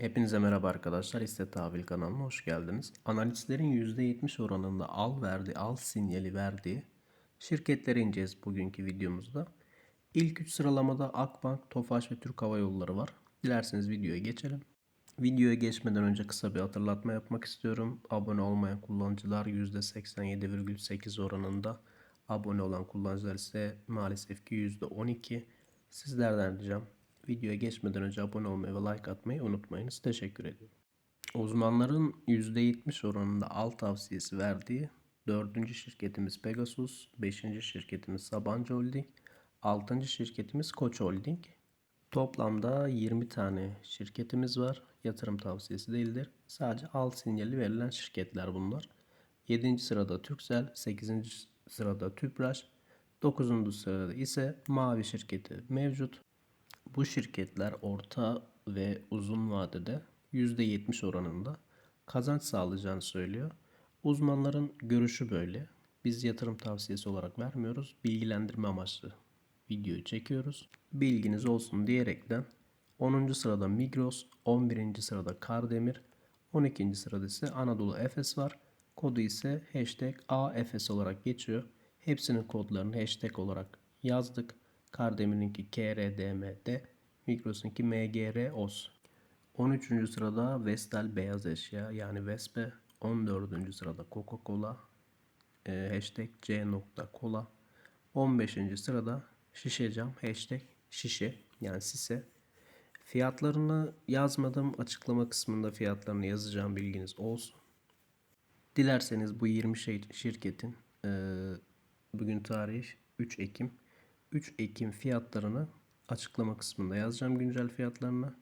Hepinize merhaba arkadaşlar. Hisse Tahvil kanalına hoş geldiniz. Analistlerin %70 oranında al verdi, al sinyali verdiği şirketleri ineceğiz bugünkü videomuzda. İlk 3 sıralamada Akbank, Tofaş ve Türk Hava Yolları var. Dilerseniz videoya geçelim. Videoya geçmeden önce kısa bir hatırlatma yapmak istiyorum. Abone olmayan kullanıcılar %87,8 oranında. Abone olan kullanıcılar ise maalesef ki %12. Sizlerden ricam videoya geçmeden önce abone olmayı ve like atmayı unutmayınız. Teşekkür ediyorum. Uzmanların %70 oranında al tavsiyesi verdiği 4. şirketimiz Pegasus, 5. şirketimiz Sabancı Holding, 6. şirketimiz Koç Holding. Toplamda 20 tane şirketimiz var. Yatırım tavsiyesi değildir. Sadece al sinyali verilen şirketler bunlar. 7. sırada Turkcell, 8. sırada Tüpraş, 9. sırada ise Mavi şirketi mevcut. Bu şirketler orta ve uzun vadede %70 oranında kazanç sağlayacağını söylüyor. Uzmanların görüşü böyle. Biz yatırım tavsiyesi olarak vermiyoruz. Bilgilendirme amaçlı videoyu çekiyoruz. Bilginiz olsun diyerekten 10. sırada Migros, 11. sırada Kardemir, 12. sırada ise Anadolu Efes var. Kodu ise hashtag AFS olarak geçiyor. Hepsinin kodlarını hashtag olarak yazdık. Kardemir'inki KRDM'de, Migros'unki MGROS. 13. sırada Vestel Beyaz Eşya yani Vespe. 14. sırada Coca-Cola. E, hashtag C.Cola. 15. sırada Şişe Cam. Hashtag Şişe yani Sise. Fiyatlarını yazmadım. Açıklama kısmında fiyatlarını yazacağım bilginiz olsun. Dilerseniz bu 20 şey, şirketin e, bugün tarih 3 Ekim 3 Ekim fiyatlarını açıklama kısmında yazacağım güncel fiyatlarını.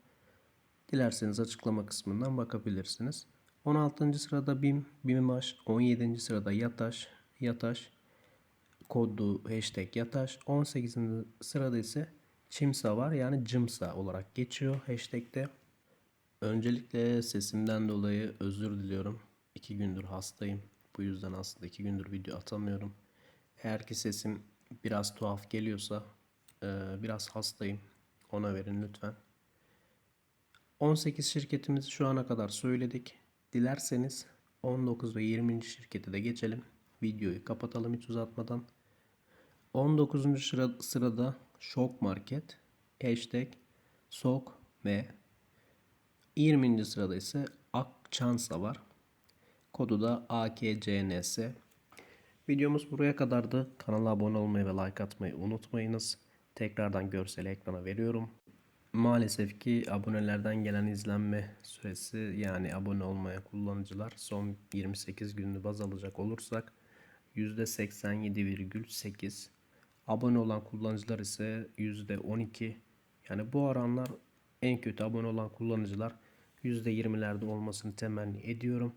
Dilerseniz açıklama kısmından bakabilirsiniz. 16. sırada BİM, BİMİMAŞ, 17. sırada YATAŞ, YATAŞ, kodu hashtag YATAŞ, 18. sırada ise Çimsa var yani Cımsa olarak geçiyor hashtag'te. Öncelikle sesimden dolayı özür diliyorum. 2 gündür hastayım. Bu yüzden aslında 2 gündür video atamıyorum. Eğer ki sesim biraz tuhaf geliyorsa e, biraz hastayım. Ona verin lütfen. 18 şirketimizi şu ana kadar söyledik. Dilerseniz 19 ve 20. şirkete de geçelim. Videoyu kapatalım hiç uzatmadan. 19. Sıra, sırada Şok Market, hashtag Sok ve 20. sırada ise Akçansa var. Kodu da AKCNS. Videomuz buraya kadardı. Kanala abone olmayı ve like atmayı unutmayınız. Tekrardan görseli ekrana veriyorum. Maalesef ki abonelerden gelen izlenme süresi yani abone olmayan kullanıcılar son 28 gününü baz alacak olursak %87,8 abone olan kullanıcılar ise %12 yani bu oranlar en kötü abone olan kullanıcılar %20'lerde olmasını temenni ediyorum.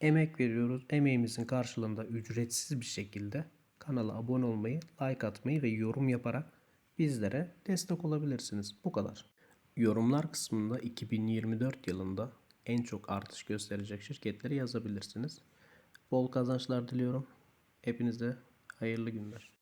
Emek veriyoruz. Emeğimizin karşılığında ücretsiz bir şekilde kanala abone olmayı, like atmayı ve yorum yaparak bizlere destek olabilirsiniz. Bu kadar. Yorumlar kısmında 2024 yılında en çok artış gösterecek şirketleri yazabilirsiniz. Bol kazançlar diliyorum. Hepinize hayırlı günler.